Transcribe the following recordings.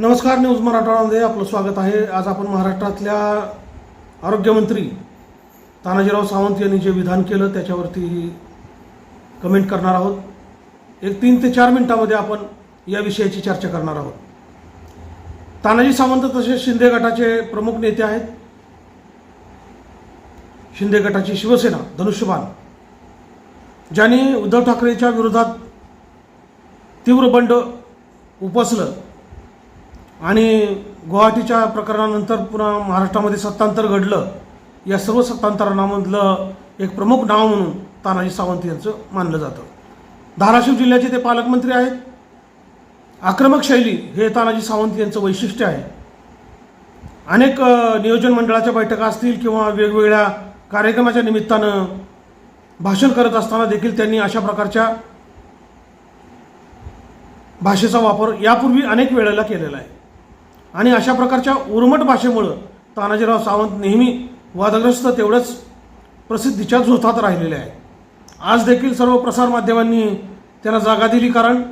नमस्कार न्यूज मराठवाडामध्ये आपलं स्वागत आहे. आज आपण महाराष्ट्रातल्या आरोग्यमंत्री तानाजीराव सावंत यांनी जे विधान केलं त्याच्यावरती कमेंट करणार आहोत. एक तीन ते चार मिनिटामध्ये आपण या विषयाची चर्चा करणार आहोत. तानाजी सावंत तसेच शिंदे गटाचे प्रमुख नेते आहेत. शिंदे गटाची शिवसेना धनुष्यबाण. ज्यांनी उद्धव ठाकरेच्या विरोधात तीव्र बंड उपसलं आणि गुवाहाटीच्या प्रकरणानंतर पुन्हा महाराष्ट्रामध्ये सत्तांतर घडलं. या सर्व सत्तांतरणामधलं एक प्रमुख नाव म्हणून तानाजी सावंत यांचं मानलं जातं. धाराशिव जिल्ह्याचे ते पालकमंत्री आहेत. आक्रमक शैली हे तानाजी सावंत यांचं वैशिष्ट्य आहे. अनेक नियोजन मंडळाच्या बैठका असतील किंवा वेगवेगळ्या कार्यक्रमाच्या निमित्तानं भाषण करत असताना देखील त्यांनी अशा प्रकारच्या भाषेचा वापर यापूर्वी अनेक वेळेला केलेला आहे. आणि अशा प्रकारच्या उर्मट भाषेमुळं तानाजीराव सावंत नेहमी वादग्रस्त तेवढंच प्रसिद्धीच्या झोतात राहिलेले आहे आज देखील सर्व प्रसारमाध्यमांनी त्यांना जागा दिली कारण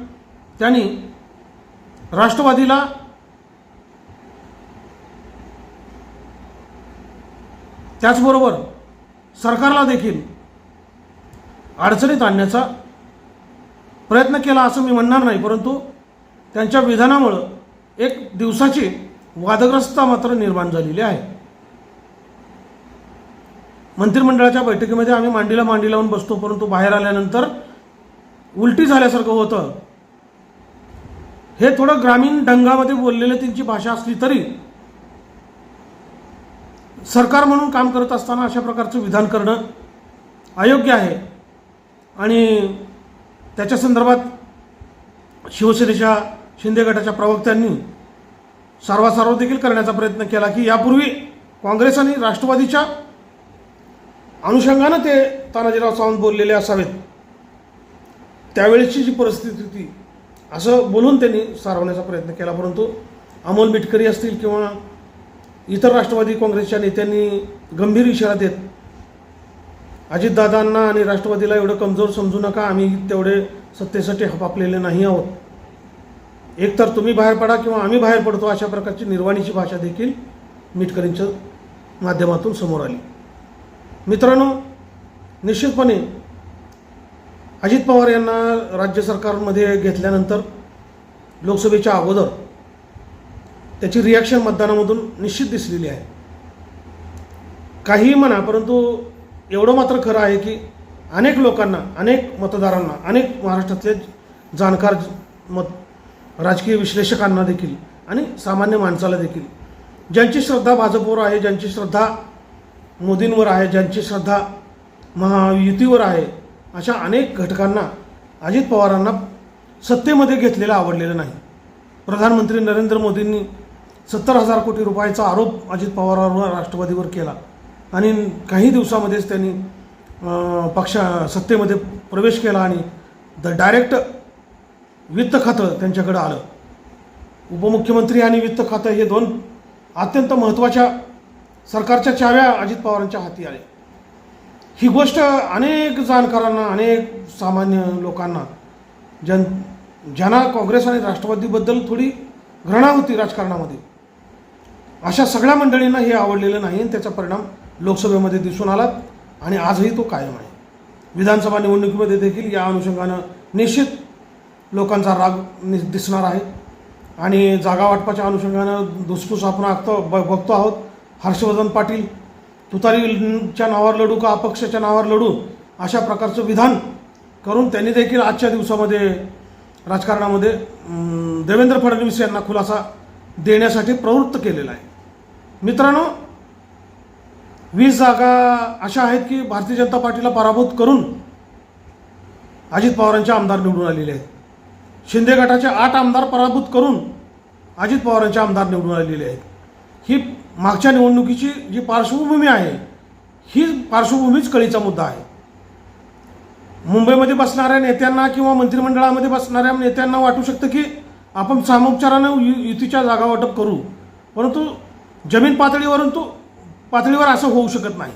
त्यांनी राष्ट्रवादीला त्याचबरोबर सरकारला देखील अडचणीत आणण्याचा प्रयत्न केला असं मी म्हणणार नाही परंतु त्यांच्या विधानामुळं एक दिवसाची वादग्रस्तता मात्र निर्माण झालेली आहे. मंत्रिमंडळाच्या बैठकीमध्ये आम्ही मांडीला मांडी लावून बसतो परंतु बाहेर आल्यानंतर उलटी झाल्यासारखं होतं. हे थोडं ग्रामीण ढंगामध्ये बोललेलं त्यांची भाषा असली तरी सरकार म्हणून काम करत असताना अशा प्रकारचं विधान करणं अयोग्य आहे. आणि त्याच्या संदर्भात शिवसेनेच्या शिंदे गटाच्या प्रवक्त्यांनी सारवासारव देखील करण्याचा प्रयत्न केला की यापूर्वी काँग्रेस आणि राष्ट्रवादीच्या अनुषंगानं ते तानाजीराव सावंत बोललेले असावेत. त्यावेळेची जी परिस्थिती होती असं बोलून त्यांनी सारवण्याचा प्रयत्न केला. परंतु अमोल मिटकरी असतील किंवा इतर राष्ट्रवादी काँग्रेसच्या नेत्यांनी गंभीर इशारा देत अजितदादांना आणि राष्ट्रवादीला एवढं कमजोर समजू नका आम्ही तेवढे सत्तेसाठी हपापलेले नाही आहोत. एकतर तुम्ही बाहेर पडा किंवा आम्ही बाहेर पडतो अशा प्रकारची निर्वाणीची भाषा देखील मिटकरींच्या माध्यमातून समोर आली. मित्रांनो निश्चितपणे अजित पवार यांना राज्य सरकारमध्ये घेतल्यानंतर लोकसभेच्या अगोदर त्याची रिॲक्शन मतदानामधून निश्चित दिसलेली आहे. काहीही म्हणा परंतु एवढं मात्र खरं आहे की अनेक लोकांना अनेक मतदारांना अनेक महाराष्ट्रातले जाणकार मत राजकीय विश्लेषकांना देखील आणि सामान्य माणसाला देखील. ज्यांची श्रद्धा भाजपवर आहे ज्यांची श्रद्धा मोदींवर आहे ज्यांची श्रद्धा महायुतीवर आहे अशा अनेक घटकांना अजित पवारांना सत्तेमध्ये घेतलेलं आवडलेलं नाही. प्रधानमंत्री नरेंद्र मोदींनी सत्तर हजार कोटी रुपयाचा आरोप अजित पवारांवर राष्ट्रवादीवर केला. आणि काही दिवसामध्येच त्यांनी पक्षा सत्तेमध्ये प्रवेश केला आणि द डायरेक्ट वित्त खातं त्यांच्याकडं आलं. उपमुख्यमंत्री आणि वित्त खातं हे दोन अत्यंत महत्त्वाच्या सरकारच्या चाव्या अजित पवारांच्या हाती आल्या ही गोष्ट अनेक जाणकारांना अनेक सामान्य लोकांना जन ज्यांना काँग्रेस आणि राष्ट्रवादीबद्दल थोडी घृणा होती राजकारणामध्ये अशा सगळ्या मंडळींना हे आवडलेलं नाही आणि त्याचा परिणाम लोकसभेमध्ये दिसून आला आणि आजही तो कायम आहे. विधानसभा निवडणुकीमध्ये देखील या अनुषंगानं निश्चित लोकांचा राग नि दिसणार आहे. आणि जागा वाटपाच्या अनुषंगानं धुसफूस आपण आखतो ब बघतो आहोत हर्षवर्धन पाटील तुतारीच्या नावावर लढू का अपक्षाच्या नावावर लढू अशा प्रकारचं विधान करून त्यांनी देखील आजच्या दिवसामध्ये राजकारणामध्ये देवेंद्र फडणवीस यांना खुलासा देण्यासाठी प्रवृत्त केलेला आहे. मित्रांनो वीस जागा अशा आहेत की भारतीय जनता पार्टीला पराभूत करून अजित पवारांचे आमदार निवडून आलेले आहेत. शिंदे गटाचे आठ आमदार पराभूत करून अजित पवारांचे आमदार निवडून आलेले आहेत. ही मागच्या निवडणुकीची जी पार्श्वभूमी आहे ही पार्श्वभूमीच कळीचा मुद्दा आहे. मुंबईमध्ये बसणाऱ्या नेत्यांना किंवा मंत्रिमंडळामध्ये बसणाऱ्या नेत्यांना वाटू शकतं की आपण सामोपचारानं यु युतीच्या जागा वाटप करू परंतु जमीन पातळीवरून तो पातळीवर असं होऊ शकत नाही.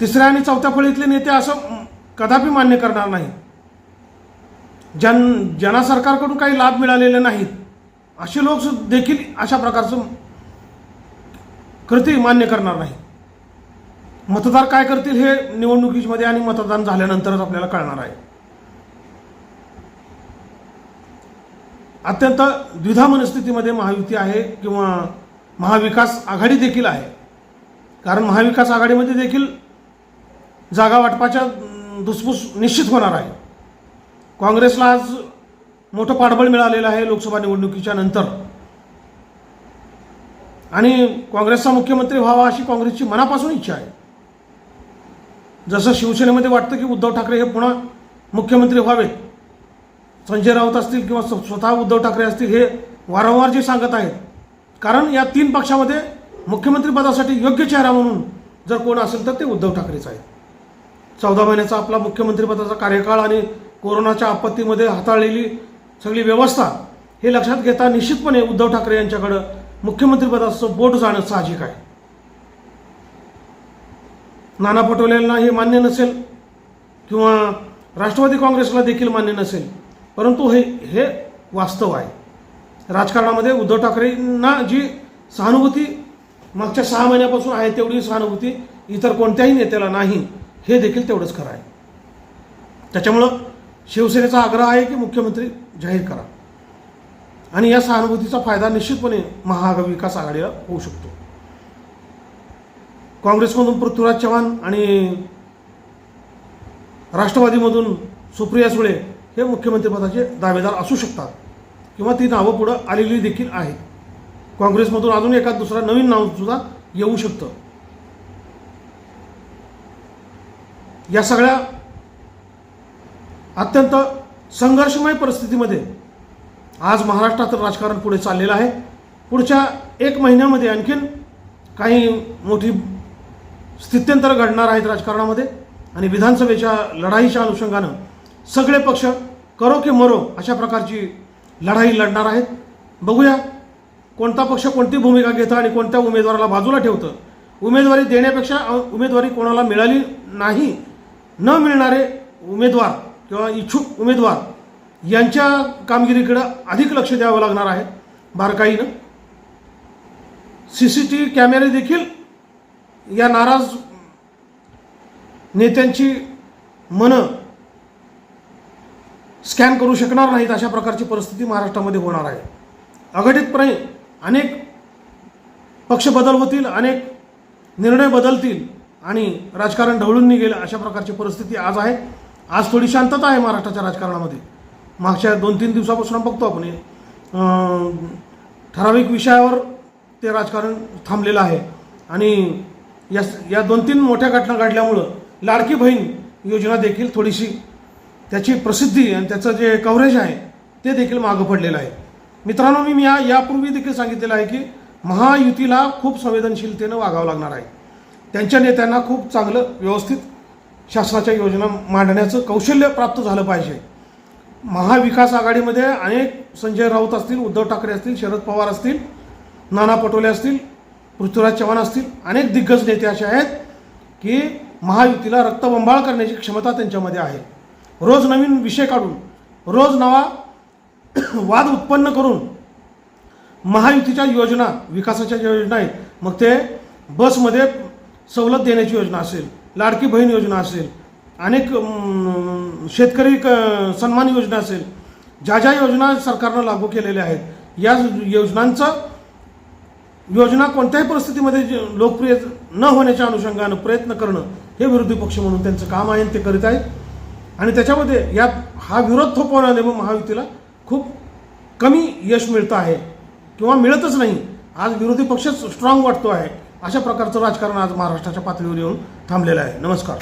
तिसऱ्या आणि चौथ्या फळीतले नेते असं कदापि मान्य करणार नाही ज्यां ज्यांना सरकारकडून काही लाभ मिळालेले नाहीत. असे लोक देखील अशा प्रकारचं कृती मान्य करणार नाही मतदार काय करतील हे निवडणुकीमध्ये आणि मतदान झाल्यानंतरच आपल्याला कळणार आहे. अत्यंत द्विधा मनस्थितीमध्ये महायुती आहे किंवा महाविकास आघाडी देखील आहे. कारण महाविकास आघाडीमध्ये देखील जागा वाटपाच्या अं, धुसफूस निश्चित होणार आहे. काँग्रेसला आज मोठं पाठबळ मिळालेलं आहे लोकसभा निवडणुकीच्या नंतर. आणि काँग्रेसचा मुख्यमंत्री व्हावा अशी काँग्रेसची मनापासून इच्छा आहे. जसं शिवसेनेमध्ये वाटतं की उद्धव ठाकरे हे पुन्हा मुख्यमंत्री व्हावेत. संजय राऊत असतील किंवा स्वतः उद्धव ठाकरे असतील हे वारंवार जे सांगत आहेत. कारण या तीन पक्षामध्ये मुख्यमंत्रीपदासाठी योग्य चेहरा म्हणून जर कोण असेल तर ते उद्धव ठाकरेच आहेत. चौदा महिन्याचा आपला मुख्यमंत्रीपदाचा कार्यकाळ आणि कोरोनाच्या आपत्तीमध्ये हाताळलेली सगळी व्यवस्था हे लक्षात घेता निश्चितपणे उद्धव ठाकरे यांच्याकडं मुख्यमंत्रीपदाचं बोट जाणं साहजिक आहे. नाना पटोलेंना हे मान्य नसेल किंवा राष्ट्रवादी काँग्रेसला देखील मान्य नसेल परंतु हे हे वास्तव आहे. राजकारणामध्ये उद्धव ठाकरेंना जी सहानुभूती मागच्या सहा महिन्यापासून आहे तेवढी सहानुभूती इतर कोणत्याही नेत्याला नाही हे देखील तेवढंच खरं आहे. त्याच्यामुळं शिवसेनेचा आग्रह आहे की मुख्यमंत्री जाहीर करा. आणि या सहानुभूतीचा फायदा निश्चितपणे महाविकास आघाडीला होऊ शकतो. काँग्रेसमधून पृथ्वीराज चव्हाण आणि राष्ट्रवादीमधून सुप्रिया सुळे हे मुख्यमंत्रीपदाचे दावेदार असू शकतात किंवा ती नावं पुढं आलेली देखील आहेत. काँग्रेसमधून अजून एखाद दुसरा नवीन नाव सुद्धा येऊ शकतं. या सगळ्या अत्यंत संघर्षमय परिस्थितीमध्ये आज महाराष्ट्रात राजकारण पुढे चाललेलं आहे. पुढच्या एक महिन्यामध्ये आणखीन काही मोठी स्थित्यंतर घडणार आहेत राजकारणामध्ये आणि विधानसभेच्या लढाईच्या अनुषंगानं सगळे पक्ष करो की मरो अशा प्रकारची लढाई लढणार आहेत. बघूया कोणता पक्ष कोणती भूमिका घेतं आणि कोणत्या उमेदवाराला बाजूला ठेवतं. उमेदवारी देण्यापेक्षा उमेदवारी कोणाला मिळाली नाही न मिळणारे उमेदवार किंवा इच्छुक उमेदवार यांच्या कामगिरीकडं अधिक लक्ष द्यावं लागणार आहे बारकाईनं. सी सी टी व्ही कॅमेरे देखील या नाराज नेत्यांची मनं स्कॅन करू शकणार नाहीत अशा प्रकारची परिस्थिती महाराष्ट्रामध्ये होणार आहे. अघटितपणे अनेक पक्ष बदल होतील अनेक निर्णय बदलतील आणि राजकारण ढवळून निघेल अशा प्रकारची परिस्थिती आज आहे. आज थोडी शांतता आहे महाराष्ट्राच्या राजकारणामध्ये. मागच्या दोन तीन दिवसापासून बघतो आपण ठराविक विषयावर ते राजकारण थांबलेलं आहे. आणि या या दोन तीन मोठ्या घटना घडल्यामुळं लाडकी बहीण योजना देखील थोडीशी त्याची प्रसिद्धी आणि त्याचं जे कव्हरेज आहे ते देखील मागं पडलेलं आहे. मित्रांनो मी या यापूर्वी देखील सांगितलेलं आहे की महायुतीला खूप संवेदनशीलतेनं वागावं लागणार आहे. त्यांच्या नेत्यांना खूप चांगलं व्यवस्थित शासनाच्या योजना मांडण्याचं कौशल्य प्राप्त झालं पाहिजे. महाविकास आघाडीमध्ये अनेक संजय राऊत असतील उद्धव ठाकरे असतील शरद पवार असतील नाना पटोले असतील पृथ्वीराज चव्हाण असतील अनेक दिग्गज नेते असे आहेत की महायुतीला रक्तबंबाळ करण्याची क्षमता त्यांच्यामध्ये आहे. रोज नवीन विषय काढून रोज नवा वाद उत्पन्न करून महायुतीच्या योजना विकासाच्या ज्या योजना आहेत मग ते बसमध्ये सवलत देण्याची योजना असेल. लाडकी बहीण योजना असेल अनेक शेतकरी क- सन्मान योजना असेल ज्या ज्या योजना सरकारनं लागू केलेल्या आहेत या योजनांचं योजना कोणत्याही परिस्थितीमध्ये जे लोकप्रिय न होण्याच्या अनुषंगानं प्रयत्न करणं हे विरोधी पक्ष म्हणून त्यांचं काम आहे आणि ते करीत आहेत. आणि त्याच्यामध्ये यात हा विरोध थोपवण्याने मग महायुतीला खूप कमी यश मिळतं आहे किंवा मिळतच नाही. आज विरोधी पक्षच स्ट्रॉंग वाटतो आहे. अशा प्रकारचं राजकारण आज महाराष्ट्राच्या पातळीवर येऊन थांबलेला आहे. नमस्कार.